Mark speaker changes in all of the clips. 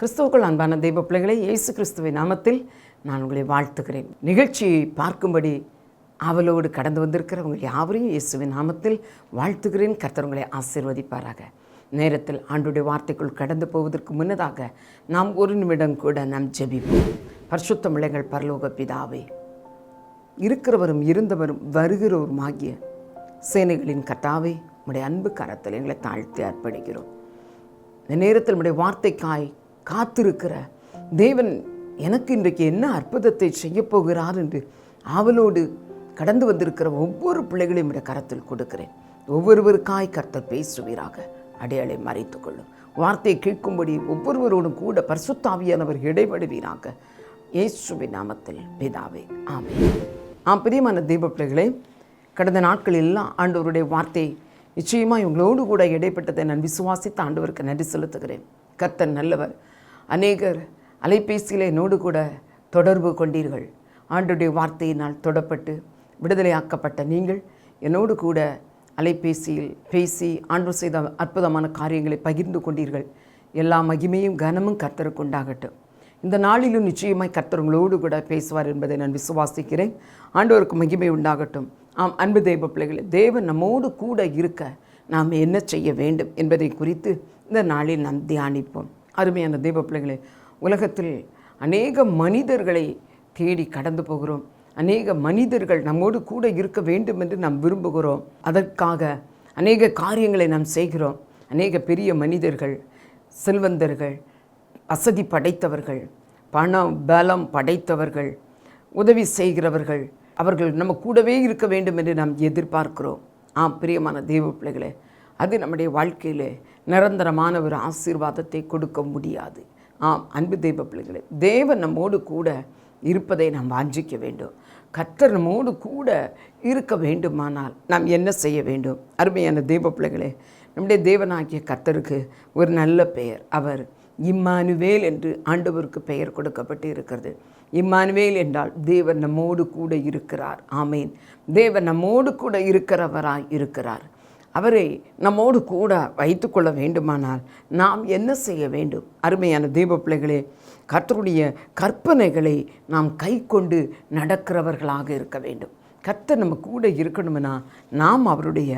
Speaker 1: கிறிஸ்துவுக்குள் அன்பான தெய்வ பிள்ளைகளை இயேசு கிறிஸ்துவை நாமத்தில் நான் உங்களை வாழ்த்துகிறேன் நிகழ்ச்சியை பார்க்கும்படி அவளோடு கடந்து வந்திருக்கிற உங்கள் யாவரையும் இயேசுவின் நாமத்தில் வாழ்த்துகிறேன் கர்த்தவங்களை ஆசீர்வதிப்பாராக நேரத்தில் ஆண்டுடைய வார்த்தைக்குள் கடந்து போவதற்கு முன்னதாக நாம் ஒரு நிமிடம் கூட நாம் ஜபிப்போம் பரிசுத்த மிளங்கள் பரலோக பிதாவே இருக்கிறவரும் இருந்தவரும் வருகிறவரும் ஆகிய சேனைகளின் கர்த்தாவே உடைய அன்பு கரத்தில் எங்களை தாழ்த்தி அர்ப்பணிக்கிறோம் இந்த நேரத்தில் நம்முடைய வார்த்தைக்காய் காத்திருக்கிற தேவன் எனக்கு இன்றைக்கு என்ன அற்புதத்தை செய்ய போகிறார் என்று ஆவலோடு கடந்து வந்திருக்கிற ஒவ்வொரு பிள்ளைகளையும் இட கரத்தில் கொடுக்கிறேன் ஒவ்வொருவருக்காய் கர்த்தர் பேசுவீராக அடையாளை மறைத்து கொள்ளும் வார்த்தையை கேட்கும்படி ஒவ்வொருவரோடும் கூட பரிசுத்தாவியானவர் இடைபடுவீராக இயேசுவி நாமத்தில் பிதாவே ஆமே ஆம் பிரியமான தீப பிள்ளைகளே கடந்த நாட்கள் எல்லாம் ஆண்டவருடைய வார்த்தை நிச்சயமாக இவங்களோடு கூட இடைப்பட்டதை நான் விசுவாசித்து ஆண்டவருக்கு நன்றி செலுத்துகிறேன் கர்த்தன் நல்லவர் அநேகர் அலைபேசியில் என்னோடு கூட தொடர்பு கொண்டீர்கள் ஆண்டுடைய வார்த்தையினால் தொடப்பட்டு விடுதலையாக்கப்பட்ட நீங்கள் என்னோடு கூட அலைபேசியில் பேசி ஆண்டு செய்த அற்புதமான காரியங்களை பகிர்ந்து கொண்டீர்கள் எல்லா மகிமையும் கனமும் கர்த்தருக்கு உண்டாகட்டும் இந்த நாளிலும் நிச்சயமாய் கர்த்தர் உங்களோடு கூட பேசுவார் என்பதை நான் விசுவாசிக்கிறேன் ஆண்டவருக்கு மகிமை உண்டாகட்டும் ஆம் அன்பு தெய்வ பிள்ளைகளே தேவன் நம்மோடு கூட இருக்க நாம் என்ன செய்ய வேண்டும் என்பதை குறித்து இந்த நாளில் நாம் தியானிப்போம் அருமையான தெய்வ பிள்ளைகளே உலகத்தில் அநேக மனிதர்களை தேடி கடந்து போகிறோம் அநேக மனிதர்கள் நம்மோடு கூட இருக்க வேண்டும் என்று நாம் விரும்புகிறோம் அதற்காக அநேக காரியங்களை நாம் செய்கிறோம் அநேக பெரிய மனிதர்கள் செல்வந்தர்கள் வசதி படைத்தவர்கள் பணம் பலம் படைத்தவர்கள் உதவி செய்கிறவர்கள் அவர்கள் நம்ம கூடவே இருக்க வேண்டும் என்று நாம் எதிர்பார்க்கிறோம் ஆம் பிரியமான தெய்வ பிள்ளைகளே அது நம்முடைய வாழ்க்கையில் நிரந்தரமான ஒரு ஆசீர்வாதத்தை கொடுக்க முடியாது ஆம் அன்பு தெய்வ பிள்ளைகளே தேவன் நம்மோடு கூட இருப்பதை நாம் வாஞ்சிக்க வேண்டும் கத்தர் நம்மோடு கூட இருக்க வேண்டுமானால் நாம் என்ன செய்ய வேண்டும் அருமையான தெய்வ பிள்ளைகளே நம்முடைய தேவனாகிய கத்தருக்கு ஒரு நல்ல பெயர் அவர் இம்மானுவேல் என்று ஆண்டவருக்கு பெயர் கொடுக்கப்பட்டு இருக்கிறது இம்மானுவேல் என்றால் தேவர் நம்மோடு கூட இருக்கிறார் ஆமேன் தேவர் நம்மோடு கூட இருக்கிறவராய் இருக்கிறார் அவரை நம்மோடு கூட வைத்துக்கொள்ள வேண்டுமானால் நாம் என்ன செய்ய வேண்டும் அருமையான தெய்வ பிள்ளைகளே கர்த்தருடைய கற்பனைகளை நாம் கை கொண்டு நடக்கிறவர்களாக இருக்க வேண்டும் கர்த்தர் நம்ம கூட இருக்கணும்னா நாம் அவருடைய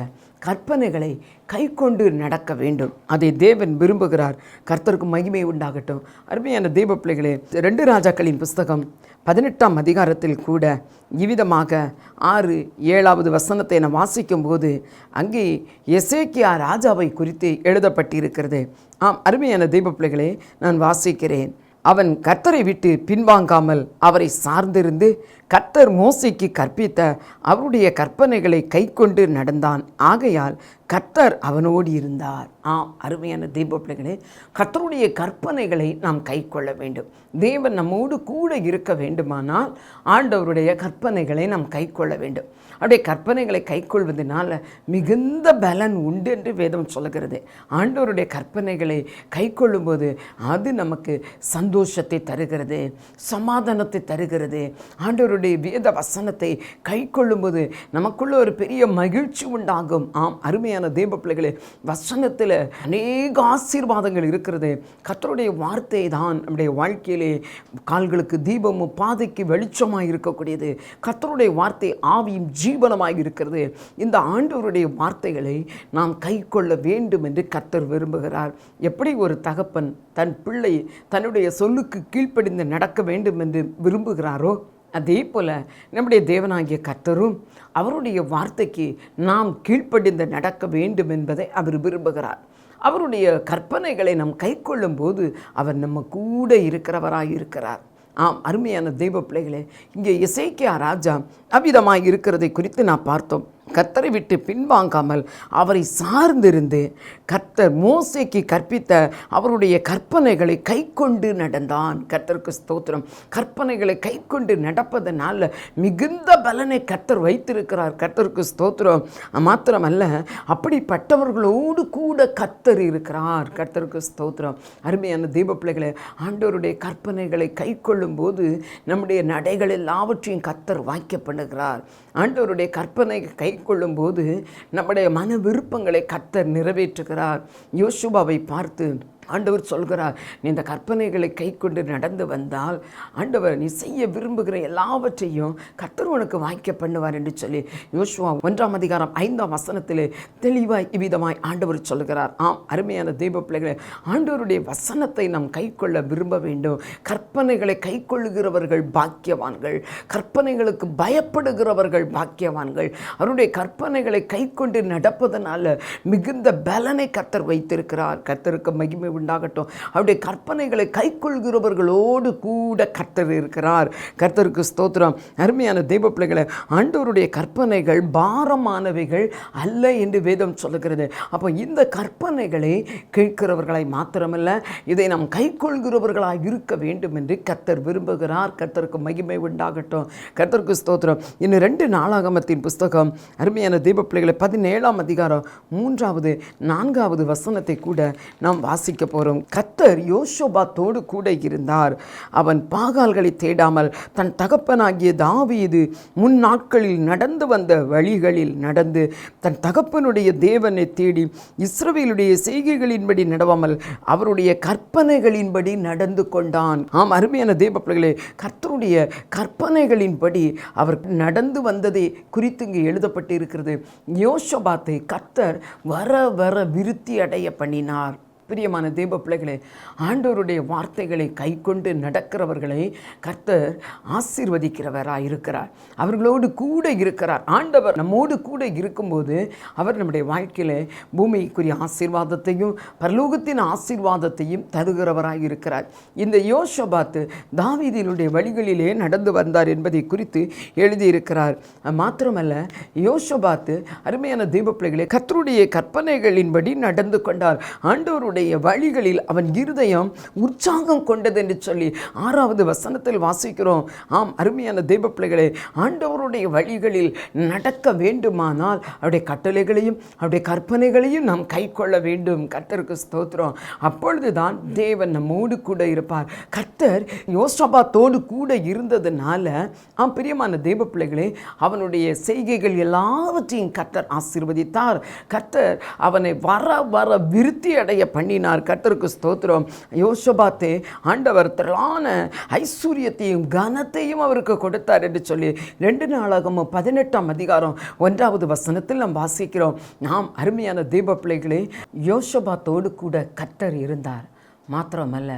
Speaker 1: கற்பனைகளை கை கொண்டு நடக்க வேண்டும் அதை தேவன் விரும்புகிறார் கர்த்தருக்கு மகிமை உண்டாகட்டும் அருமையான தெய்வ பிள்ளைகளே ரெண்டு ராஜாக்களின் புஸ்தகம் பதினெட்டாம் அதிகாரத்தில் கூட இவ்விதமாக ஆறு ஏழாவது வசனத்தை நான் வாசிக்கும்போது அங்கே எசேக்கியா ராஜாவை குறித்து எழுதப்பட்டிருக்கிறது ஆம் அருமையான தெய்வ பிள்ளைகளே நான் வாசிக்கிறேன் அவன் கர்த்தரை விட்டு பின்வாங்காமல் அவரை சார்ந்திருந்து கர்த்தர் மோசைக்கு கற்பித்த அவருடைய கற்பனைகளை கைக்கொண்டு நடந்தான் ஆகையால் கர்த்தர் அவனோடு இருந்தார் ஆம் அருமையான தீப பிள்ளைகளே கர்த்தருடைய கற்பனைகளை நாம் கை கொள்ள வேண்டும் தேவன் நம்மோடு கூட இருக்க வேண்டுமானால் ஆண்டவருடைய கற்பனைகளை நாம் கை கொள்ள வேண்டும் அப்படியே கற்பனைகளை கை கொள்வதனால் மிகுந்த பலன் உண்டு என்று வேதம் சொல்லுகிறது ஆண்டவருடைய கற்பனைகளை கை கொள்ளும்போது அது நமக்கு சந்தோஷத்தை தருகிறது சமாதானத்தை தருகிறது ஆண்டவருடைய வேத வசனத்தை கை கொள்ளும்போது நமக்குள்ள ஒரு பெரிய மகிழ்ச்சி உண்டாகும் ஆம் அருமையான அருமையான தேவ பிள்ளைகளே வசனத்தில் அநேக ஆசீர்வாதங்கள் இருக்கிறது கத்தருடைய வார்த்தை தான் நம்முடைய வாழ்க்கையிலே கால்களுக்கு தீபமும் பாதைக்கு வெளிச்சமாக இருக்கக்கூடியது கத்தருடைய வார்த்தை ஆவியும் ஜீவனமாக இருக்கிறது இந்த ஆண்டவருடைய வார்த்தைகளை நாம் கை கொள்ள வேண்டும் என்று கத்தர் விரும்புகிறார் எப்படி ஒரு தகப்பன் தன் பிள்ளை தன்னுடைய சொல்லுக்கு கீழ்ப்படிந்து நடக்க வேண்டும் என்று விரும்புகிறாரோ அதே போல் நம்முடைய தேவனாகிய கத்தரும் அவருடைய வார்த்தைக்கு நாம் கீழ்ப்படிந்து நடக்க வேண்டும் என்பதை அவர் விரும்புகிறார் அவருடைய கற்பனைகளை நாம் கைக்கொள்ளும் போது அவர் நம்ம கூட இருக்கிறவராக இருக்கிறார் ஆம் அருமையான தெய்வ பிள்ளைகளே இங்கே இசைக்கியா ராஜா அவ்விதமாக இருக்கிறதை குறித்து நான் பார்த்தோம் கத்தரை விட்டு பின்வாங்காமல் அவரை சார்ந்திருந்து கர்த்தர் மோசைக்கு கற்பித்த அவருடைய கற்பனைகளை கை கொண்டு நடந்தான் கர்த்தருக்கு ஸ்தோத்திரம் கற்பனைகளை கை கொண்டு நடப்பதனால் மிகுந்த பலனை கர்த்தர் வைத்திருக்கிறார் கர்த்தருக்கு ஸ்தோத்திரம் மாத்திரமல்ல அப்படிப்பட்டவர்களோடு கூட கர்த்தர் இருக்கிறார் கர்த்தருக்கு ஸ்தோத்திரம் அருமையான தீப பிள்ளைகளை கற்பனைகளை கை கொள்ளும் போது நம்முடைய நடைகள் எல்லாவற்றையும் கத்தர் வாய்க்கப்படும் பண்ணுகிறார் ஆண்டவருடைய கற்பனை கை கொள்ளும் போது நம்முடைய மன விருப்பங்களை கத்தர் நிறைவேற்றுகிறார் யோசுபாவை பார்த்து ஆண்டவர் சொல்கிறார் நீ இந்த கற்பனைகளை கை கொண்டு நடந்து வந்தால் ஆண்டவர் நீ செய்ய விரும்புகிற எல்லாவற்றையும் கத்தர் உனக்கு வாய்க்க பண்ணுவார் என்று சொல்லி யோசுவா ஒன்றாம் அதிகாரம் ஐந்தாம் வசனத்தில் தெளிவாய் இவ்விதமாய் ஆண்டவர் சொல்கிறார் ஆம் அருமையான தெய்வ பிள்ளைகளை ஆண்டவருடைய வசனத்தை நாம் கை கொள்ள விரும்ப வேண்டும் கற்பனைகளை கை கொள்ளுகிறவர்கள் பாக்கியவான்கள் கற்பனைகளுக்கு பயப்படுகிறவர்கள் பாக்கியவான்கள் அவருடைய கற்பனைகளை கை கொண்டு நடப்பதனால மிகுந்த பலனை கத்தர் வைத்திருக்கிறார் கத்தருக்கு மகிமை உண்டாகட்டும் அவருடைய கற்பனைகளை கை கொள்கிறவர்களோடு கூட கர்த்தர் இருக்கிறார் கர்த்தருக்கு ஸ்தோத்திரம் அருமையான தெய்வ பிள்ளைகளை ஆண்டவருடைய கற்பனைகள் பாரமானவைகள் அல்ல என்று வேதம் சொல்லுகிறது அப்போ இந்த கற்பனைகளை கேட்கிறவர்களை மாத்திரமல்ல இதை நாம் கை கொள்கிறவர்களாக இருக்க வேண்டும் என்று கர்த்தர் விரும்புகிறார் கர்த்தருக்கு மகிமை உண்டாகட்டும் கர்த்தருக்கு ஸ்தோத்திரம் இன்னும் ரெண்டு நாளாகமத்தின் புஸ்தகம் அருமையான தெய்வ பிள்ளைகளை பதினேழாம் அதிகாரம் மூன்றாவது நான்காவது வசனத்தை கூட நாம் வாசிக்க போகிறோம் கத்தர் யோசோபாத்தோடு கூட இருந்தார் அவன் பாகால்களை தேடாமல் தன் தகப்பனாகிய தாவீது முன் நாட்களில் நடந்து வந்த வழிகளில் நடந்து தன் தகப்பனுடைய தேவனை தேடி இஸ்ரவேலுடைய செய்கைகளின்படி நடவாமல் அவருடைய கற்பனைகளின்படி நடந்து கொண்டான் ஆம் அருமையான தேவ பிள்ளைகளே கர்த்தருடைய கற்பனைகளின்படி அவர் நடந்து வந்ததை குறித்து இங்கு இருக்கிறது யோசபாத்தை கர்த்தர் வர வர விருத்தி அடைய பண்ணினார் பிரியமான தேவ பிள்ளைகளே ஆண்டோருடைய வார்த்தைகளை கை கொண்டு நடக்கிறவர்களை கர்த்தர் ஆசீர்வதிக்கிறவராக இருக்கிறார் அவர்களோடு கூட இருக்கிறார் ஆண்டவர் நம்மோடு கூட இருக்கும்போது அவர் நம்முடைய வாழ்க்கையில் பூமிக்குரிய ஆசீர்வாதத்தையும் பரலோகத்தின் ஆசீர்வாதத்தையும் தருகிறவராக இருக்கிறார் இந்த யோசபாத்து தாவீதினுடைய வழிகளிலே நடந்து வந்தார் என்பதை குறித்து எழுதியிருக்கிறார் மாத்திரமல்ல யோசபாத்து அருமையான தீப பிள்ளைகளை கத்தருடைய கற்பனைகளின்படி நடந்து கொண்டார் ஆண்டோருடைய அவனுடைய வழிகளில் அவன் இருதயம் உற்சாகம் கொண்டது என்று சொல்லி ஆறாவது வசனத்தில் வாசிக்கிறோம் ஆம் அருமையான தெய்வ பிள்ளைகளை ஆண்டவருடைய வழிகளில் நடக்க வேண்டுமானால் அவருடைய கட்டளைகளையும் அவருடைய கற்பனைகளையும் நாம் கை கொள்ள வேண்டும் கர்த்தருக்கு ஸ்தோத்திரம் அப்பொழுது தான் தேவன் நம்மோடு கூட இருப்பார் கர்த்தர் யோசபாத்தோடு கூட இருந்ததுனால ஆம் பிரியமான தெய்வ பிள்ளைகளே அவனுடைய செய்கைகள் எல்லாவற்றையும் கர்த்தர் ஆசீர்வதித்தார் கர்த்தர் அவனை வர வர விருத்தி அடைய பண்ணி பண்ணினார் கத்தருக்கு ஸ்தோத்திரம் யோசபாத்து ஆண்டவர் திரளான ஐஸ்வர்யத்தையும் கனத்தையும் அவருக்கு கொடுத்தார் என்று சொல்லி ரெண்டு நாளாகமும் பதினெட்டாம் அதிகாரம் ஒன்றாவது வசனத்தில் நாம் வாசிக்கிறோம் நாம் அருமையான தீப பிள்ளைகளே யோசபாத்தோடு கூட கத்தர் இருந்தார் மாத்திரமல்ல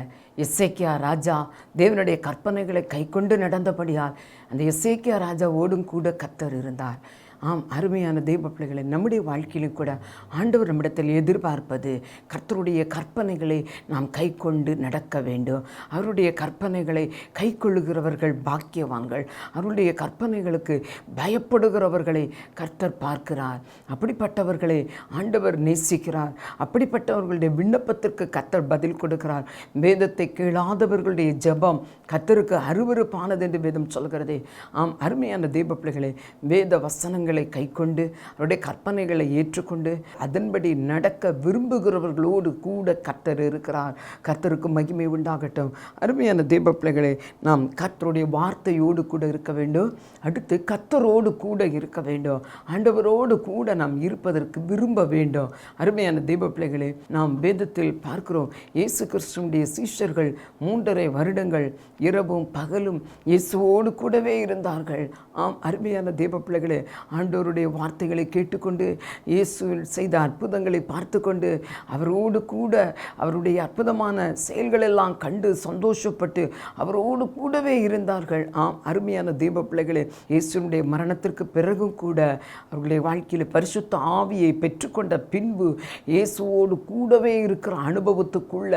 Speaker 1: எஸ்ஏக்கியா ராஜா தேவனுடைய கற்பனைகளை கைக்கொண்டு நடந்தபடியால் அந்த எஸ்ஏக்கியா ராஜாவோடும் கூட கத்தர் இருந்தார் ஆம் அருமையான தெய்வ பிள்ளைகளை நம்முடைய வாழ்க்கையிலும் கூட ஆண்டவர் நம்மிடத்தில் எதிர்பார்ப்பது கர்த்தருடைய கற்பனைகளை நாம் கை கொண்டு நடக்க வேண்டும் அவருடைய கற்பனைகளை கை கொள்ளுகிறவர்கள் பாக்கியவான்கள் அவருடைய கற்பனைகளுக்கு பயப்படுகிறவர்களை கர்த்தர் பார்க்கிறார் அப்படிப்பட்டவர்களை ஆண்டவர் நேசிக்கிறார் அப்படிப்பட்டவர்களுடைய விண்ணப்பத்திற்கு கர்த்தர் பதில் கொடுக்கிறார் வேதத்தை கேளாதவர்களுடைய ஜபம் கர்த்தருக்கு அருவறுப்பானது என்று வேதம் சொல்கிறதே ஆம் அருமையான தெய்வ பிள்ளைகளை வேத வசனங்கள் கை கைக்கொண்டு அவருடைய கற்பனைகளை ஏற்றுக்கொண்டு அதன்படி நடக்க விரும்புகிறவர்களோடு கூட கர்த்தர் இருக்கிறார் கர்த்தருக்கு மகிமை உண்டாகட்டும் அருமையான தேவ பிள்ளைகளை நாம் கர்த்தருடைய வார்த்தையோடு கூட இருக்க வேண்டும் அடுத்து கர்த்தரோடு கூட இருக்க வேண்டும் ஆண்டவரோடு கூட நாம் இருப்பதற்கு விரும்ப வேண்டும் அருமையான தீப பிள்ளைகளை நாம் வேதத்தில் பார்க்கிறோம் இயேசு கிறிஸ்துடைய சீஷர்கள் மூன்றரை வருடங்கள் இரவும் பகலும் இயேசுவோடு கூடவே இருந்தார்கள் ஆம் அருமையான தீப பிள்ளைகளே ஆண்டோருடைய வார்த்தைகளை கேட்டுக்கொண்டு இயேசுவில் செய்த அற்புதங்களை பார்த்து கொண்டு அவரோடு கூட அவருடைய அற்புதமான செயல்களெல்லாம் கண்டு சந்தோஷப்பட்டு அவரோடு கூடவே இருந்தார்கள் ஆம் அருமையான தீப பிள்ளைகளே இயேசுனுடைய மரணத்திற்கு பிறகும் கூட அவர்களுடைய வாழ்க்கையில் பரிசுத்த ஆவியை பெற்றுக்கொண்ட பின்பு இயேசுவோடு கூடவே இருக்கிற அனுபவத்துக்குள்ள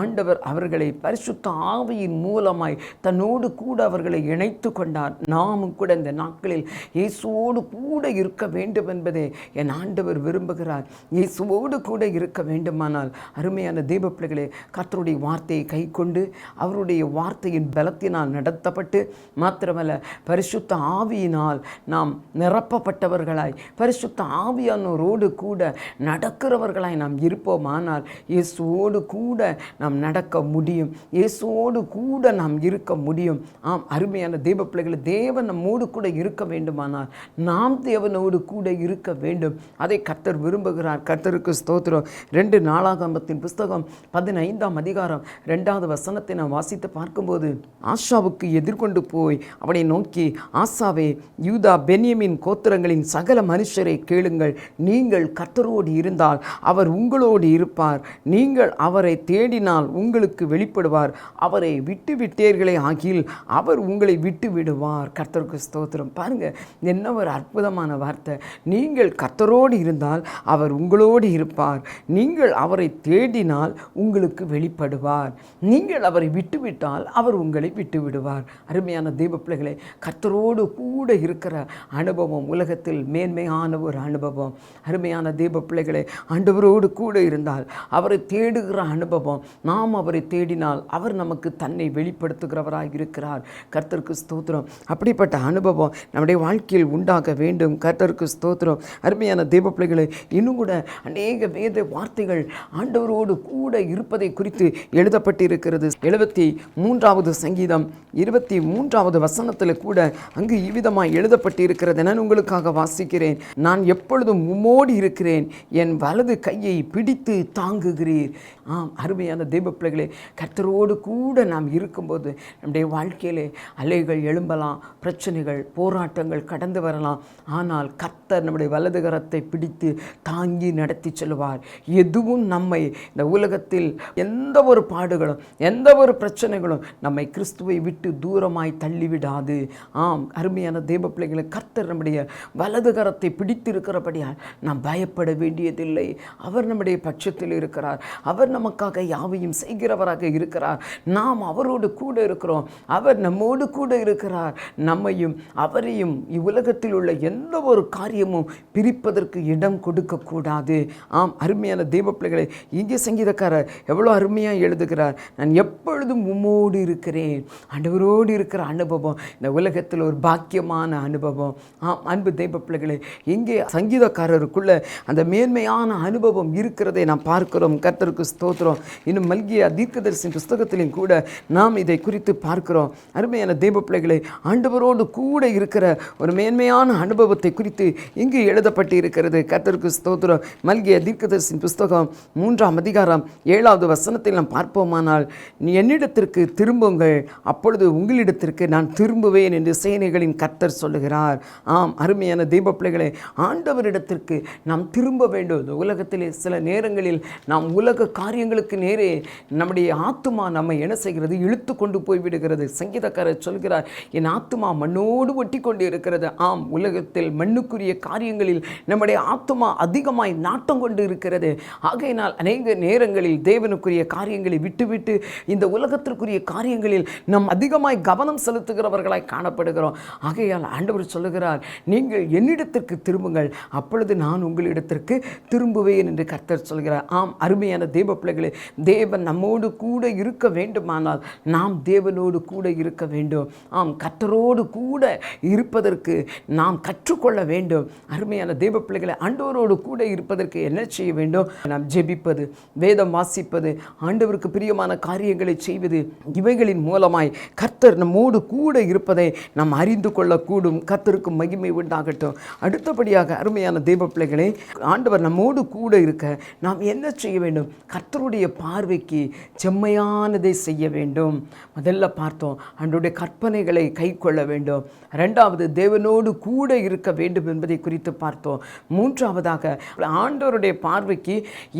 Speaker 1: ஆண்டவர் அவர்களை பரிசுத்த ஆவியின் மூலமாய் தன்னோடு கூட அவர்களை இணைத்து கொண்டார் நாமும் கூட இந்த நாட்களில் இயேசுவோடு கூட கூட இருக்க வேண்டும் என்பதே என் ஆண்டவர் விரும்புகிறார் இயேசுவோடு கூட இருக்க வேண்டுமானால் அருமையான தெய்வ பிள்ளைகளே வார்த்தையை கை கொண்டு அவருடைய வார்த்தையின் பலத்தினால் நடத்தப்பட்டு மாத்திரமல்ல பரிசுத்த ஆவியினால் நாம் நிரப்பப்பட்டவர்களாய் பரிசுத்த ஆவியானோரோடு கூட நடக்கிறவர்களாய் நாம் இருப்போமானால் இயேசுவோடு கூட நாம் நடக்க முடியும் இயேசுவோடு கூட நாம் இருக்க முடியும் ஆம் அருமையான தெய்வ பிள்ளைகளை தேவன் நம்மோடு கூட இருக்க வேண்டுமானால் நாம் நாம் தேவனோடு கூட இருக்க வேண்டும் அதை கர்த்தர் விரும்புகிறார் கர்த்தருக்கு ஸ்தோத்திரம் ரெண்டு நாளாகம்பத்தின் புஸ்தகம் பதினைந்தாம் அதிகாரம் ரெண்டாவது வசனத்தை நான் வாசித்து பார்க்கும்போது ஆஷாவுக்கு எதிர்கொண்டு போய் அவனை நோக்கி ஆசாவே யூதா பென்யமின் கோத்திரங்களின் சகல மனுஷரை கேளுங்கள் நீங்கள் கர்த்தரோடு இருந்தால் அவர் உங்களோடு இருப்பார் நீங்கள் அவரை தேடினால் உங்களுக்கு வெளிப்படுவார் அவரை விட்டு விட்டேர்களே ஆகியில் அவர் உங்களை விட்டு விடுவார் கர்த்தருக்கு ஸ்தோத்திரம் பாருங்கள் என்ன ஒரு அற்புதம் அற்புதமான வார்த்தை நீங்கள் கத்தரோடு இருந்தால் அவர் உங்களோடு இருப்பார் நீங்கள் அவரை தேடினால் உங்களுக்கு வெளிப்படுவார் நீங்கள் அவரை விட்டுவிட்டால் அவர் உங்களை விட்டு விடுவார் அருமையான தெய்வ கத்தரோடு கூட இருக்கிற அனுபவம் உலகத்தில் மேன்மையான ஒரு அனுபவம் அருமையான தெய்வ பிள்ளைகளே ஆண்டவரோடு கூட இருந்தால் அவரை தேடுகிற அனுபவம் நாம் அவரை தேடினால் அவர் நமக்கு தன்னை வெளிப்படுத்துகிறவராக இருக்கிறார் கர்த்தருக்கு ஸ்தோத்திரம் அப்படிப்பட்ட அனுபவம் நம்முடைய வாழ்க்கையில் உண்டாக வேண்டும் கர்த்தருக்கு ஸ்தோத்திரம் அருமையான தேவ பிள்ளைகளை இன்னும் கூட அநேக வேத வார்த்தைகள் ஆண்டவரோடு கூட இருப்பதை குறித்து எழுதப்பட்டிருக்கிறது எழுபத்தி மூன்றாவது சங்கீதம் இருபத்தி மூன்றாவது வசனத்தில் கூட அங்கு இவ்விதமாக எழுதப்பட்டிருக்கிறது என உங்களுக்காக வாசிக்கிறேன் நான் எப்பொழுதும் உமோடி இருக்கிறேன் என் வலது கையை பிடித்து தாங்குகிறேன் ஆம் அருமையான தெய்வ பிள்ளைகளே கர்த்தரோடு கூட நாம் இருக்கும்போது நம்முடைய வாழ்க்கையிலே அலைகள் எழும்பலாம் பிரச்சனைகள் போராட்டங்கள் கடந்து வரலாம் ஆனால் கர்த்தர் நம்முடைய வலது கரத்தை பிடித்து தாங்கி நடத்தி செல்வார் எதுவும் நம்மை இந்த உலகத்தில் எந்த ஒரு பாடுகளும் எந்த ஒரு பிரச்சனைகளும் நம்மை கிறிஸ்துவை விட்டு தூரமாய் தள்ளிவிடாது ஆம் அருமையான தெய்வ பிள்ளைகளை கர்த்தர் நம்முடைய வலது கரத்தை பிடித்திருக்கிறபடியால் நாம் பயப்பட வேண்டியதில்லை அவர் நம்முடைய பட்சத்தில் இருக்கிறார் அவர் நமக்காக யாவையும் செய்கிறவராக இருக்கிறார் நாம் அவரோடு கூட இருக்கிறோம் அவர் நம்மோடு கூட இருக்கிறார் நம்மையும் அவரையும் இவ்வுலகத்தில் உள்ள எந்த ஒரு காரியமும் பிரிப்பதற்கு இடம் கொடுக்கக்கூடாது ஆம் அருமையான தெய்வ பிள்ளைகளை இங்கே சங்கீதக்காரர் எவ்வளோ அருமையாக எழுதுகிறார் நான் எப்பொழுதும் உம்மோடு இருக்கிறேன் அன்பரோடு இருக்கிற அனுபவம் இந்த உலகத்தில் ஒரு பாக்கியமான அனுபவம் ஆம் அன்பு தெய்வ பிள்ளைகளை இங்கே சங்கீதக்காரருக்குள்ள அந்த மேன்மையான அனுபவம் இருக்கிறதை நாம் பார்க்கிறோம் கர்த்தருக்கு ஸ்தோத்திரம் இன்னும் மல்கிய தீர்க்கதரிசின் புஸ்தகத்திலையும் கூட நாம் இதை குறித்து பார்க்கிறோம் அருமையான தெய்வ பிள்ளைகளை ஆண்டவரோடு கூட இருக்கிற ஒரு மேன்மையான அனுபவத்தை குறித்து இங்கு எழுதப்பட்டு இருக்கிறது கத்தருக்கு ஸ்தோத்திரம் மல்கிய தீர்க்கதரிசின் புஸ்தகம் மூன்றாம் அதிகாரம் ஏழாவது வசனத்தில் நாம் பார்ப்போமானால் என்னிடத்திற்கு திரும்புங்கள் அப்பொழுது உங்களிடத்திற்கு நான் திரும்புவேன் என்று சேனைகளின் கத்தர் சொல்லுகிறார் ஆம் அருமையான தெய்வ பிள்ளைகளை ஆண்டவரிடத்திற்கு நாம் திரும்ப வேண்டும் உலகத்திலே சில நேரங்களில் நாம் உலக காரியம் காரியங்களுக்கு நேரே நம்முடைய ஆத்துமா நம்ம என்ன செய்கிறது இழுத்து கொண்டு போய்விடுகிறது சங்கீதக்காரர் சொல்கிறார் என் ஆத்துமா மண்ணோடு ஒட்டி கொண்டு இருக்கிறது ஆம் உலகத்தில் மண்ணுக்குரிய காரியங்களில் நம்முடைய ஆத்துமா அதிகமாய் நாட்டம் கொண்டு இருக்கிறது ஆகையினால் அநேக நேரங்களில் தேவனுக்குரிய காரியங்களை விட்டுவிட்டு இந்த உலகத்திற்குரிய காரியங்களில் நம் அதிகமாய் கவனம் செலுத்துகிறவர்களாய் காணப்படுகிறோம் ஆகையால் ஆண்டவர் சொல்லுகிறார் நீங்கள் என்னிடத்திற்கு திரும்புங்கள் அப்பொழுது நான் உங்களிடத்திற்கு திரும்புவேன் என்று கர்த்தர் சொல்கிறார் ஆம் அருமையான தெய்வ பிள்ளைகளே தேவன் நம்மோடு கூட இருக்க வேண்டுமானால் நாம் தேவனோடு கூட இருக்க வேண்டும் ஆம் கத்தரோடு கூட இருப்பதற்கு நாம் கற்றுக்கொள்ள வேண்டும் அருமையான தேவ பிள்ளைகளை ஆண்டவரோடு கூட இருப்பதற்கு என்ன செய்ய வேண்டும் நாம் ஜெபிப்பது வேதம் வாசிப்பது ஆண்டவருக்கு பிரியமான காரியங்களை செய்வது இவைகளின் மூலமாய் கர்த்தர் நம்மோடு கூட இருப்பதை நாம் அறிந்து கொள்ளக்கூடும் கர்த்தருக்கு மகிமை உண்டாகட்டும் அடுத்தபடியாக அருமையான தேவ பிள்ளைகளை ஆண்டவர் நம்மோடு கூட இருக்க நாம் என்ன செய்ய வேண்டும் கர்த்தர் கர்த்தருடைய பார்வைக்கு செம்மையானதை செய்ய வேண்டும் முதல்ல பார்த்தோம் அன்றைய கற்பனைகளை கை கொள்ள வேண்டும் ரெண்டாவது தேவனோடு கூட இருக்க வேண்டும் என்பதை குறித்து பார்த்தோம் மூன்றாவதாக ஆண்டோருடைய பார்வைக்கு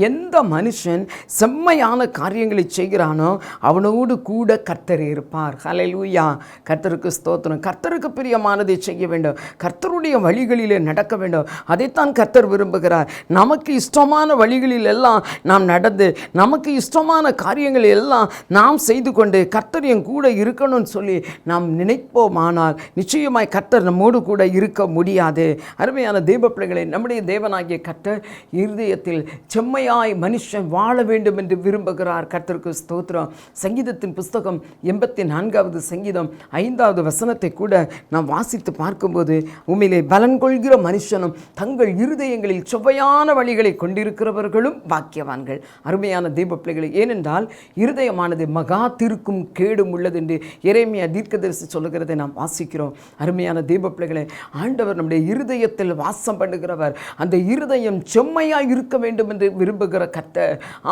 Speaker 1: எந்த மனுஷன் செம்மையான காரியங்களை செய்கிறானோ அவனோடு கூட கர்த்தர் இருப்பார் ஹலெலூயா கர்த்தருக்கு ஸ்தோத்திரம் கர்த்தருக்கு பிரியமானதை செய்ய வேண்டும் கர்த்தருடைய வழிகளிலே நடக்க வேண்டும் அதைத்தான் கர்த்தர் விரும்புகிறார் நமக்கு இஷ்டமான வழிகளில் எல்லாம் நாம் நடந்து நமக்கு இஷ்டமான காரியங்கள் எல்லாம் நாம் செய்து கொண்டு கர்த்தர் என் கூட இருக்கணும்னு சொல்லி நாம் நினைப்போமானால் நிச்சயமாய் கர்த்தர் நம்மோடு கூட இருக்க முடியாது அருமையான தெய்வ பிள்ளைகளை நம்முடைய தேவனாகிய கர்த்தர் இருதயத்தில் செம்மையாய் மனுஷன் வாழ வேண்டும் என்று விரும்புகிறார் கர்த்தருக்கு ஸ்தோத்திரம் சங்கீதத்தின் புஸ்தகம் எண்பத்தி நான்காவது சங்கீதம் ஐந்தாவது வசனத்தை கூட நாம் வாசித்து பார்க்கும்போது உண்மையிலே பலன் கொள்கிற மனுஷனும் தங்கள் இருதயங்களில் செவ்வையான வழிகளை கொண்டிருக்கிறவர்களும் பாக்கியவான்கள் அருமை அருமையான தெய்வ பிள்ளைகளை ஏனென்றால் இருதயமானது மகா திருக்கும் கேடும் உள்ளது என்று இறைமையா தீர்க்கதரிசி சொல்லுகிறதை நாம் வாசிக்கிறோம் அருமையான தெய்வ பிள்ளைகளை ஆண்டவர் நம்முடைய இருதயத்தில் வாசம் பண்ணுகிறவர் அந்த இருதயம் செம்மையாக இருக்க வேண்டும் என்று விரும்புகிற கத்த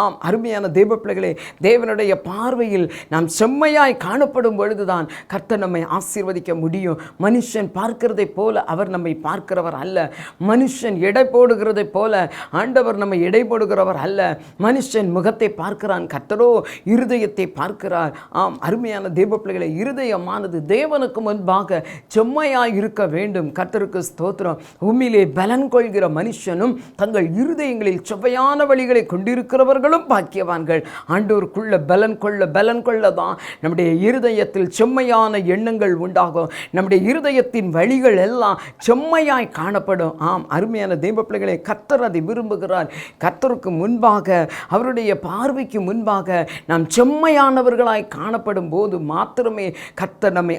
Speaker 1: ஆம் அருமையான தெய்வ பிள்ளைகளை தேவனுடைய பார்வையில் நாம் செம்மையாய் காணப்படும் பொழுதுதான் கத்த நம்மை ஆசீர்வதிக்க முடியும் மனுஷன் பார்க்கிறதை போல அவர் நம்மை பார்க்கிறவர் அல்ல மனுஷன் எடை போடுகிறதை போல ஆண்டவர் நம்மை எடை போடுகிறவர் அல்ல மனுஷன் மனுஷன் முகத்தை பார்க்கிறான் கத்தரோ இருதயத்தை பார்க்கிறார் ஆம் அருமையான தேவ பிள்ளைகளை இருதயமானது தேவனுக்கு முன்பாக செம்மையாக இருக்க வேண்டும் கத்தருக்கு ஸ்தோத்திரம் உண்மையிலே பலன் கொள்கிற மனுஷனும் தங்கள் இருதயங்களில் செவ்வையான வழிகளை கொண்டிருக்கிறவர்களும் பாக்கியவான்கள் ஆண்டோருக்குள்ள பலன் கொள்ள பலன் கொள்ள தான் நம்முடைய இருதயத்தில் செம்மையான எண்ணங்கள் உண்டாகும் நம்முடைய இருதயத்தின் வழிகள் எல்லாம் செம்மையாய் காணப்படும் ஆம் அருமையான தெய்வ பிள்ளைகளை கத்தர் அதை விரும்புகிறார் கத்தருக்கு முன்பாக அவருடைய கர்த்தருடைய பார்வைக்கு முன்பாக நாம் செம்மையானவர்களாய் காணப்படும் போது மாத்திரமே கர்த்தர் நம்மை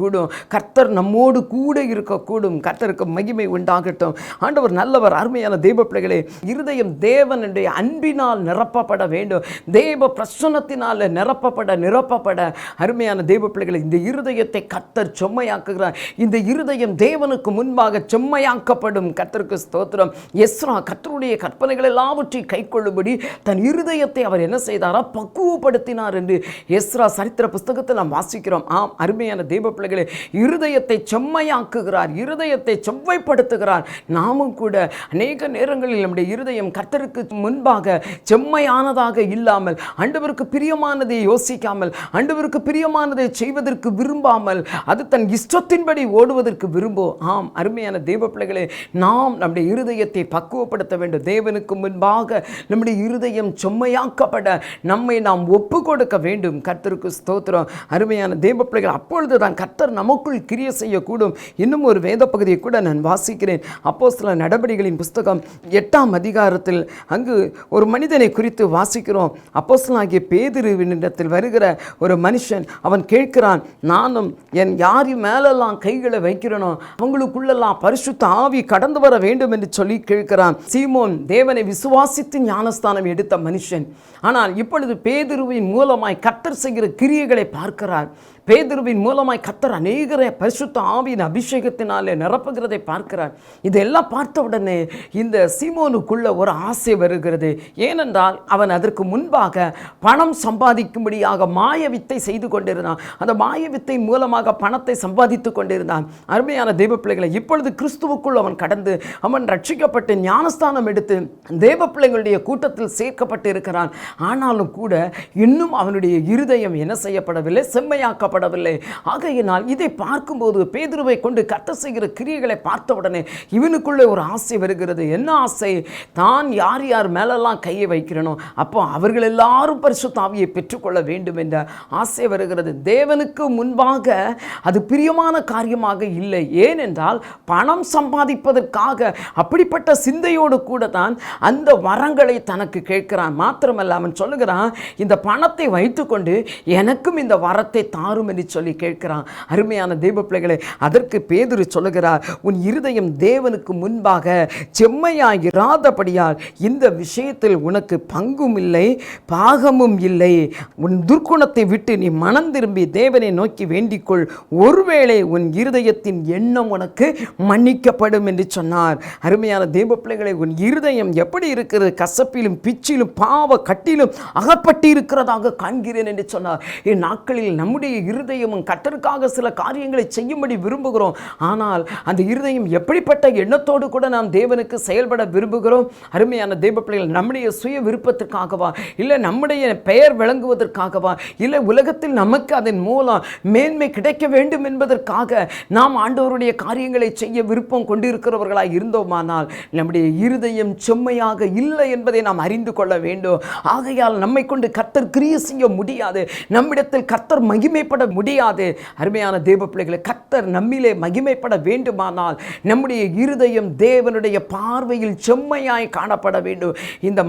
Speaker 1: கூடும் கர்த்தர் நம்மோடு கூட இருக்கக்கூடும் கர்த்தருக்கு மகிமை உண்டாகட்டும் ஆண்டவர் நல்லவர் அருமையான தெய்வ பிள்ளைகளே இருதயம் தேவனுடைய அன்பினால் நிரப்பப்பட வேண்டும் தேவ பிரசனத்தினால் நிரப்பப்பட நிரப்பப்பட அருமையான தெய்வ பிள்ளைகளை இந்த இருதயத்தை கர்த்தர் செம்மையாக்குகிறார் இந்த இருதயம் தேவனுக்கு முன்பாக செம்மையாக்கப்படும் கர்த்தருக்கு ஸ்தோத்திரம் எஸ்ரா கர்த்தருடைய கற்பனைகள் கை கைக்கொள்ளும்படி தன் இருதயத்தை அவர் என்ன செய்தாரா பக்குவப்படுத்தினார் என்று எஸ்ரா சரித்திர புஸ்தகத்தில் நாம் வாசிக்கிறோம் ஆம் அருமையான தெய்வ பிள்ளைகளை இருதயத்தை செம்மையாக்குகிறார் இருதயத்தை செவ்வைப்படுத்துகிறார் நாமும் கூட அநேக நேரங்களில் நம்முடைய இருதயம் கர்த்தருக்கு முன்பாக செம்மையானதாக இல்லாமல் அண்டவருக்கு பிரியமானதை யோசிக்காமல் அண்டவருக்கு பிரியமானதை செய்வதற்கு விரும்பாமல் அது தன் இஷ்டத்தின்படி ஓடுவதற்கு விரும்போ ஆம் அருமையான தெய்வ பிள்ளைகளை நாம் நம்முடைய இருதயத்தை பக்குவப்படுத்த வேண்டும் தேவனுக்கு முன்பாக நம்முடைய இருதய இருதயம் செம்மையாக்கப்பட நம்மை நாம் ஒப்பு கொடுக்க வேண்டும் கர்த்தருக்கு ஸ்தோத்திரம் அருமையான தேவ பிள்ளைகள் அப்பொழுது தான் கர்த்தர் நமக்குள் கிரிய செய்யக்கூடும் இன்னும் ஒரு வேத பகுதியை கூட நான் வாசிக்கிறேன் அப்போ சில நடபடிகளின் புஸ்தகம் எட்டாம் அதிகாரத்தில் அங்கு ஒரு மனிதனை குறித்து வாசிக்கிறோம் அப்போ ஆகிய பேதிருவினிடத்தில் வருகிற ஒரு மனுஷன் அவன் கேட்கிறான் நானும் என் யார் மேலெல்லாம் கைகளை வைக்கிறனோ அவங்களுக்குள்ளெல்லாம் பரிசுத்த ஆவி கடந்து வர வேண்டும் என்று சொல்லி கேட்கிறான் சீமோன் தேவனை விசுவாசித்து ஞானஸ்தானம் எடுத்த மனுஷன் ஆனால் இப்பொழுது பேதுருவின் மூலமாய் கத்தர் செய்கிற கிரியைகளை பார்க்கிறார் பேதுருவின் மூலமாய் கத்தர் அநேகரை பரிசுத்த ஆவியின் அபிஷேகத்தினாலே நிரப்புகிறதை பார்க்கிறார் இதெல்லாம் பார்த்த உடனே இந்த சீமோனுக்குள்ள ஒரு ஆசை வருகிறது ஏனென்றால் அவன் அதற்கு முன்பாக பணம் சம்பாதிக்கும்படியாக மாய வித்தை செய்து கொண்டிருந்தான் அந்த மாய வித்தை மூலமாக பணத்தை சம்பாதித்து கொண்டிருந்தான் அருமையான தெய்வ பிள்ளைகளை இப்பொழுது கிறிஸ்துவுக்குள் அவன் கடந்து அவன் ரட்சிக்கப்பட்டு ஞானஸ்தானம் எடுத்து தேவ பிள்ளைகளுடைய கூட்டத்தில் சேர்க்கப்பட்டு இருக்கிறான் ஆனாலும் கூட இன்னும் அவனுடைய இருதயம் என்ன செய்யப்படவில்லை செம்மையாக்க உண்டாக்கப்படவில்லை ஆகையினால் இதை பார்க்கும்போது பேதுருவை கொண்டு கத்த செய்கிற கிரியைகளை பார்த்த உடனே இவனுக்குள்ளே ஒரு ஆசை வருகிறது என்ன ஆசை தான் யார் யார் மேலெல்லாம் கையை வைக்கிறனோ அப்போ அவர்கள் எல்லாரும் பரிசு தாவியை பெற்றுக்கொள்ள வேண்டும் என்ற ஆசை வருகிறது தேவனுக்கு முன்பாக அது பிரியமான காரியமாக இல்லை ஏனென்றால் பணம் சம்பாதிப்பதற்காக அப்படிப்பட்ட சிந்தையோடு கூட தான் அந்த வரங்களை தனக்கு கேட்கிறான் மாத்திரமல்ல அவன் சொல்லுகிறான் இந்த பணத்தை வைத்துக்கொண்டு எனக்கும் இந்த வரத்தை தாரும் மாறும் என்று சொல்லி கேட்கிறான் அருமையான தெய்வ பிள்ளைகளை அதற்கு பேதுரு சொல்லுகிறார் உன் இருதயம் தேவனுக்கு முன்பாக செம்மையாயிராதபடியால் இந்த விஷயத்தில் உனக்கு பங்கும் இல்லை பாகமும் இல்லை உன் துர்க்குணத்தை விட்டு நீ மனம் திரும்பி தேவனை நோக்கி வேண்டிக்கொள் ஒருவேளை உன் இருதயத்தின் எண்ணம் உனக்கு மன்னிக்கப்படும் என்று சொன்னார் அருமையான தெய்வ பிள்ளைகளை உன் இருதயம் எப்படி இருக்கிறது கசப்பிலும் பிச்சிலும் பாவ கட்டிலும் அகப்பட்டு இருக்கிறதாக காண்கிறேன் என்று சொன்னார் இந்நாட்களில் நம்முடைய இருதயமும் கத்தருக்காக சில காரியங்களை செய்யும்படி விரும்புகிறோம் ஆனால் அந்த இருதயம் எப்படிப்பட்ட எண்ணத்தோடு கூட நாம் தேவனுக்கு செயல்பட விரும்புகிறோம் அருமையான தெய்வ பிள்ளைகள் நம்முடைய சுய விருப்பத்திற்காகவா இல்லை நம்முடைய பெயர் விளங்குவதற்காகவா இல்லை உலகத்தில் நமக்கு அதன் மூலம் மேன்மை கிடைக்க வேண்டும் என்பதற்காக நாம் ஆண்டவருடைய காரியங்களை செய்ய விருப்பம் கொண்டிருக்கிறவர்களாக இருந்தோமானால் நம்முடைய இருதயம் செம்மையாக இல்லை என்பதை நாம் அறிந்து கொள்ள வேண்டும் ஆகையால் நம்மை கொண்டு கத்தர் கிரிய செய்ய முடியாது நம்மிடத்தில் கத்தர் மகிமைப்பட மகிமைப்பட முடியாது அருமையான தேவ பிள்ளைகளை கத்தர் நம்மிலே மகிமைப்பட வேண்டுமானால் நம்முடைய இருதயம் தேவனுடைய பார்வையில் செம்மையாய் காணப்பட வேண்டும் இந்த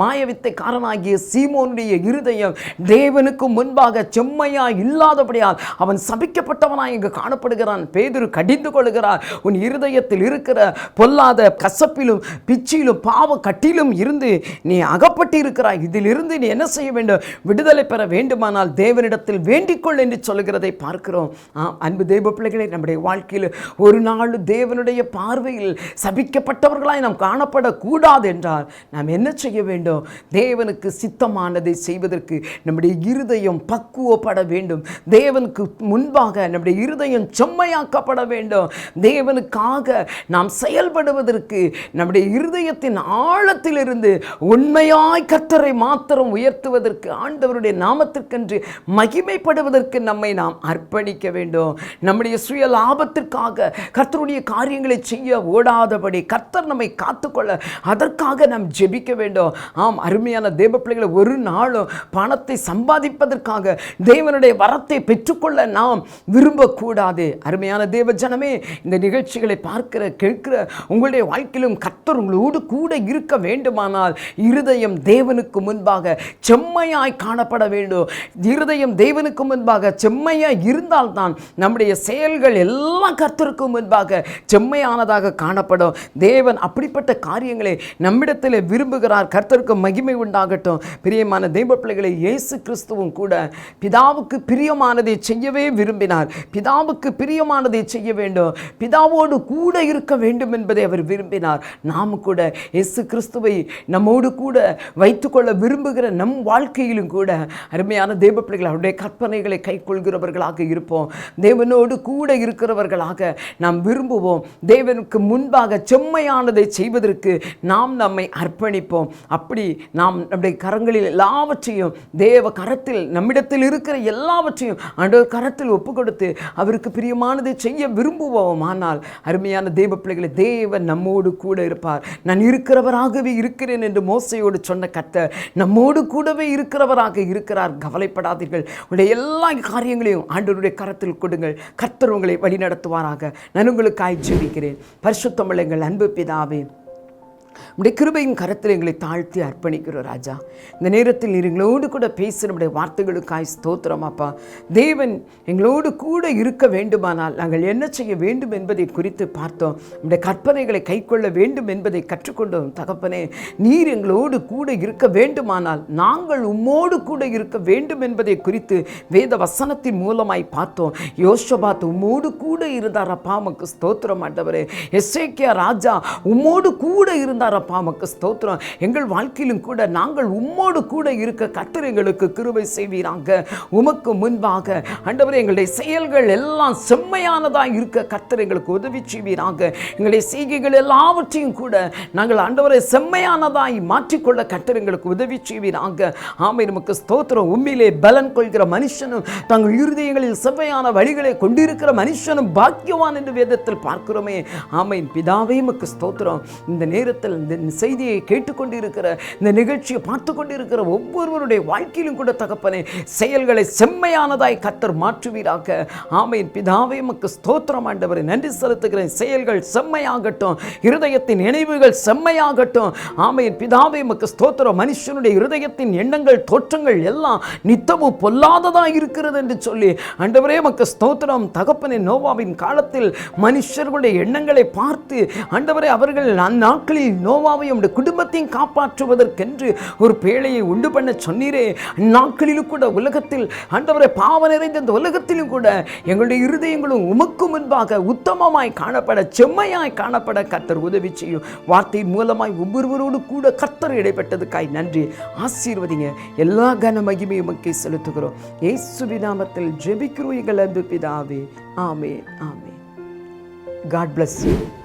Speaker 1: காரணாகிய சீமோனுடைய இருதயம் தேவனுக்கு முன்பாக செம்மையாய் இல்லாதபடியால் அவன் சபிக்கப்பட்டவனாய் இங்கு காணப்படுகிறான் பேதுரு கடிந்து கொள்கிறார் உன் இருதயத்தில் இருக்கிற பொல்லாத கசப்பிலும் பிச்சிலும் பாவ கட்டிலும் இருந்து நீ அகப்பட்டு இருக்கிறாய் இதிலிருந்து நீ என்ன செய்ய வேண்டும் விடுதலை பெற வேண்டுமானால் தேவனிடத்தில் வேண்டிக்கொள் என்று சொல்கிறது நடந்ததை பார்க்கிறோம் அன்பு தெய்வ பிள்ளைகளை நம்முடைய வாழ்க்கையில் ஒரு நாள் தேவனுடைய பார்வையில் சபிக்கப்பட்டவர்களாய் நாம் காணப்படக்கூடாது என்றால் நாம் என்ன செய்ய வேண்டும் தேவனுக்கு சித்தமானதை செய்வதற்கு நம்முடைய இருதயம் பக்குவப்பட வேண்டும் தேவனுக்கு முன்பாக நம்முடைய இருதயம் செம்மையாக்கப்பட வேண்டும் தேவனுக்காக நாம் செயல்படுவதற்கு நம்முடைய இருதயத்தின் ஆழத்திலிருந்து உண்மையாய் கத்தரை மாத்திரம் உயர்த்துவதற்கு ஆண்டவருடைய நாமத்திற்கென்று மகிமைப்படுவதற்கு நம்மை நாம் நாம் அர்ப்பணிக்க வேண்டும் நம்முடைய சுய லாபத்திற்காக கர்த்தருடைய காரியங்களை செய்ய ஓடாதபடி கர்த்தர் நம்மை காத்துக்கொள்ள அதற்காக நாம் ஜெபிக்க வேண்டும் ஆம் அருமையான தேவ பிள்ளைகளை ஒரு நாளும் பணத்தை சம்பாதிப்பதற்காக தேவனுடைய வரத்தை பெற்றுக்கொள்ள நாம் விரும்பக்கூடாது அருமையான தேவ ஜனமே இந்த நிகழ்ச்சிகளை பார்க்கிற கேட்கிற உங்களுடைய வாழ்க்கையிலும் கர்த்தர் உங்களோடு கூட இருக்க வேண்டுமானால் இருதயம் தேவனுக்கு முன்பாக செம்மையாய் காணப்பட வேண்டும் இருதயம் தேவனுக்கு முன்பாக செம்மை செம்மையாக இருந்தால்தான் நம்முடைய செயல்கள் எல்லாம் கத்திருக்கும் முன்பாக செம்மையானதாக காணப்படும் தேவன் அப்படிப்பட்ட காரியங்களை நம்மிடத்தில் விரும்புகிறார் கர்த்தருக்கு மகிமை உண்டாகட்டும் பிரியமான தெய்வ பிள்ளைகளை இயேசு கிறிஸ்துவும் கூட பிதாவுக்கு பிரியமானதை செய்யவே விரும்பினார் பிதாவுக்கு பிரியமானதை செய்ய வேண்டும் பிதாவோடு கூட இருக்க வேண்டும் என்பதை அவர் விரும்பினார் நாம் கூட இயேசு கிறிஸ்துவை நம்மோடு கூட வைத்துக்கொள்ள விரும்புகிற நம் வாழ்க்கையிலும் கூட அருமையான தெய்வ பிள்ளைகள் அவருடைய கற்பனைகளை கைக்கொள்கிறோம் உள்ளவர்களாக இருப்போம் தேவனோடு கூட இருக்கிறவர்களாக நாம் விரும்புவோம் தேவனுக்கு முன்பாக செம்மையானதை செய்வதற்கு நாம் நம்மை அர்ப்பணிப்போம் அப்படி நாம் நம்முடைய கரங்களில் எல்லாவற்றையும் தேவ கரத்தில் நம்மிடத்தில் இருக்கிற எல்லாவற்றையும் அன்றைய கரத்தில் ஒப்பு கொடுத்து அவருக்கு பிரியமானதை செய்ய விரும்புவோம் ஆனால் அருமையான தேவ பிள்ளைகளை தேவன் நம்மோடு கூட இருப்பார் நான் இருக்கிறவராகவே இருக்கிறேன் என்று மோசையோடு சொன்ன கத்த நம்மோடு கூடவே இருக்கிறவராக இருக்கிறார் கவலைப்படாதீர்கள் உடைய எல்லா காரியங்களையும் அதையும் ஆண்டவருடைய கரத்தில் கொடுங்கள் கர்த்தர் உங்களை வழிநடத்துவாராக நான் உங்களுக்காய் ஜெபிக்கிறேன் பரிசுத்தமிழங்கள் அன்பு பிதாவே உடைய கிருபையின் கரத்தில் எங்களை தாழ்த்தி அர்ப்பணிக்கிறோம் ராஜா இந்த நேரத்தில் எங்களோடு கூட பேசுகிற நம்முடைய வார்த்தைகளுக்காய் ஸ்தோத்திரம் அப்பா தேவன் எங்களோடு கூட இருக்க வேண்டுமானால் நாங்கள் என்ன செய்ய வேண்டும் என்பதை குறித்து பார்த்தோம் நம்முடைய கற்பனைகளை கொள்ள வேண்டும் என்பதை கற்றுக்கொண்டோம் தகப்பனே நீர் எங்களோடு கூட இருக்க வேண்டுமானால் நாங்கள் உம்மோடு கூட இருக்க வேண்டும் என்பதை குறித்து வேத வசனத்தின் மூலமாய் பார்த்தோம் யோசபாத் உம்மோடு கூட இருந்தார் அப்பா உமக்கு ஸ்தோத்திரம் ஆண்டவரே எஸ்ஏகே ராஜா உம்மோடு கூட இருந்தார் அப்பா ஸ்தோத்திரம் எங்கள் வாழ்க்கையிலும் கூட நாங்கள் உம்மோடு கூட இருக்க கத்திர எங்களுக்கு கிருவை செய்வீராங்க உமக்கு முன்பாக ஆண்டவர் எங்களுடைய செயல்கள் எல்லாம் செம்மையானதாக இருக்க கத்திர எங்களுக்கு உதவி செய்வீராங்க எங்களுடைய செய்கைகள் எல்லாவற்றையும் கூட நாங்கள் அண்டவரை செம்மையானதாய் மாற்றிக்கொள்ள கத்திர எங்களுக்கு உதவி செய்வீராங்க ஆமை நமக்கு ஸ்தோத்திரம் உண்மையிலே பலன் கொள்கிற மனுஷனும் தங்கள் இருதயங்களில் செம்மையான வழிகளை கொண்டிருக்கிற மனுஷனும் பாக்கியவான் என்று வேதத்தில் பார்க்கிறோமே ஆமை பிதாவே மக்கு ஸ்தோத்திரம் இந்த நேரத்தில் இந்த செய்தியை கேட்டுக்கொண்டிருக்கிற இந்த நிகழ்ச்சியை பார்த்து கொண்டிருக்கிற ஒவ்வொருவருடைய வாழ்க்கையிலும் கூட தகப்பனே செயல்களை செம்மையானதாய் கத்தர் மாற்றுவீராக ஆமையின் பிதாவை மக்கு ஸ்தோத்திரம் ஆண்டவரை நன்றி செலுத்துகிறேன் செயல்கள் செம்மையாகட்டும் இருதயத்தின் நினைவுகள் செம்மையாகட்டும் ஆமையின் பிதாவை மக்கு ஸ்தோத்திரம் மனுஷனுடைய இருதயத்தின் எண்ணங்கள் தோற்றங்கள் எல்லாம் நித்தமும் பொல்லாததாக இருக்கிறது என்று சொல்லி ஆண்டவரே மக்கு ஸ்தோத்திரம் தகப்பனே நோவாவின் காலத்தில் மனுஷர்களுடைய எண்ணங்களை பார்த்து ஆண்டவரே அவர்கள் அந்நாட்களில் நோவா யோவாவை உடைய குடும்பத்தையும் காப்பாற்றுவதற்கென்று ஒரு பேழையை உண்டு பண்ண சொன்னீரே நாட்களிலும் கூட உலகத்தில் ஆண்டவரை பாவ நிறைந்த இந்த உலகத்திலும் கூட எங்களுடைய இருதயங்களும் உமக்கு முன்பாக உத்தமமாய் காணப்பட செம்மையாய் காணப்பட கத்தர் உதவி செய்யும் வார்த்தையின் மூலமாய் ஒவ்வொருவரோடு கூட கத்தர் இடைப்பட்டதுக்காய் நன்றி ஆசீர்வதிங்க எல்லா கன மகிமையும் உமக்கே செலுத்துகிறோம் ஏசு விதாமத்தில் ஜெபிக்கிறோம் எங்கள் அன்பு பிதாவே ஆமே ஆமே காட் பிளஸ் யூ